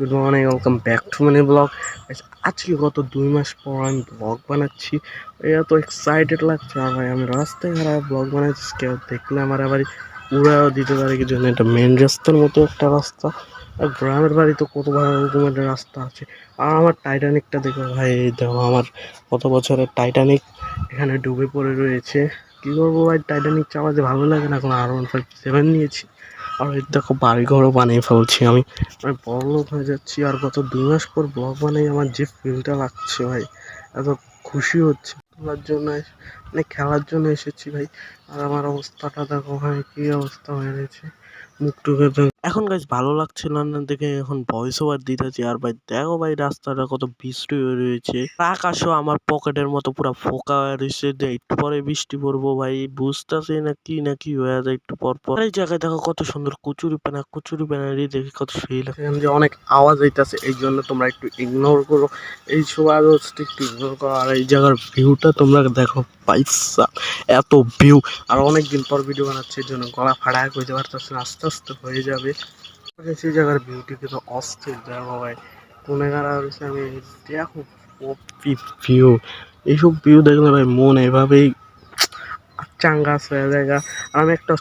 Good morning welcome back to money blog আজকে গত দুই মাস পর আমি ব্লগ বানাচ্ছি। এত এক্সাইটেড লাগছে, আর ভাই, আমি রাস্তায় খারাপ ব্লগ বানাচ্ছি কেউ দেখলে আমার আবার উড়াও দিতে পারে কি জন্য। এটা মেন রাস্তার মতো একটা রাস্তা। আর গ্রামের বাড়ি তো কত ভালো রকমের রাস্তা আছে। আর আমার টাইটানিকটা দেখো ভাই দেখো আমার কত বছরের টাইটানিক এখানে ডুবে পড়ে রয়েছে। কী করব ভাই টাইটানিক চালাতে ভালো লাগে না এখন আর ওয়ান ফাইভ সেভেন নিয়েছি। আর দেখো বাড়িঘরও বানিয়ে ফেলছি আমি। আমি বড়লোক হয়ে যাচ্ছি আর গত দুই মাস পর ব্লগ বানাই আমার যে ফিলটা লাগছে ভাই, এত খুশি হচ্ছে। খেলার জন্য মানে খেলার জন্য এসেছি ভাই। আর আমার অবস্থাটা দেখো ভাই, কী অবস্থা হয়ে গেছে মুখ এখন গাছ ভালো লাগছিল না দেখে, এখন ভয়েস ওভার দিতেছি। আর ভাই দেখো ভাই রাস্তাটা কত বৃষ্টি হয়ে রয়েছে। আকাশও আমার পকেটের মতো পুরো ফোকা রয়েছে। একটু পরে বৃষ্টি পড়ব ভাই, বুঝতেছি না কি না কি হয়ে যায় একটু পর পর। এই জায়গায় দেখো কত সুন্দর কচুরি পানা কচুরি পানা দেখে কত সেই লাগে যে অনেক আওয়াজ হইতাছে এই জন্য তোমরা একটু ইগনোর করো। এই সব আওয়াজ একটু ইগনোর করো। আর এই জায়গার ভিউটা তোমরা দেখো পাইসা, এত ভিউ আর অনেক দিন পর ভিডিও বানাচ্ছি জন্য গলা ফাড়ায় কইতে পারতেছে আস্তে আস্তে হয়ে যাবে। সেই জায়গার বিউটি কিন্তু অস্থির, দেখো ভাই। কোনে গাড়া রয়েছে আমি দেখো ভিউ এইসব ভিউ দেখলে ভাই মন এভাবেই চাঙ্গা হয়ে জায়গা। আর আমি একটা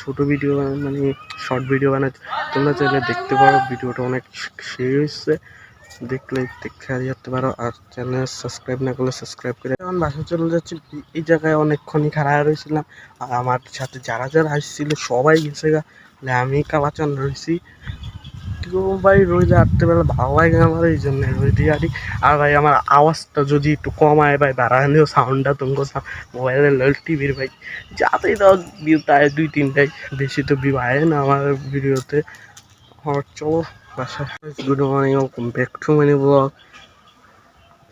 ছোট ভিডিও মানে শর্ট ভিডিও বানাচ্ছি। তোমরা চাইলে দেখতে পারো ভিডিওটা অনেক সেই হচ্ছে দেখলে দেখে যেতে পারো। আর চ্যানেল সাবস্ক্রাইব না করলে সাবস্ক্রাইব করে এখন বাসা চলে যাচ্ছি। এই জায়গায় অনেকক্ষণই খারাপ রয়েছিলাম। আর আমার সাথে যারা যারা আসছিল সবাই গেছে গা। আমি কালাচান রয়েছি। তো ভাই রোজ রাত্রেবেলা ভালো লাগে আমার এই জন্য রোজ আরি আর ভাই আমার আওয়াজটা যদি একটু কমায় ভাই বাড়ানো সাউন্ডটা তোমাকে মোবাইলের লল টিভির ভাই। যাতেই দাও ভিউ তাই দুই তিনটাই বেশি তো ভিউ না আমার ভিডিওতে আর চলো বাসা good morning welcome back to money blog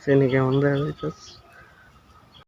সেখানে কেমন দেখা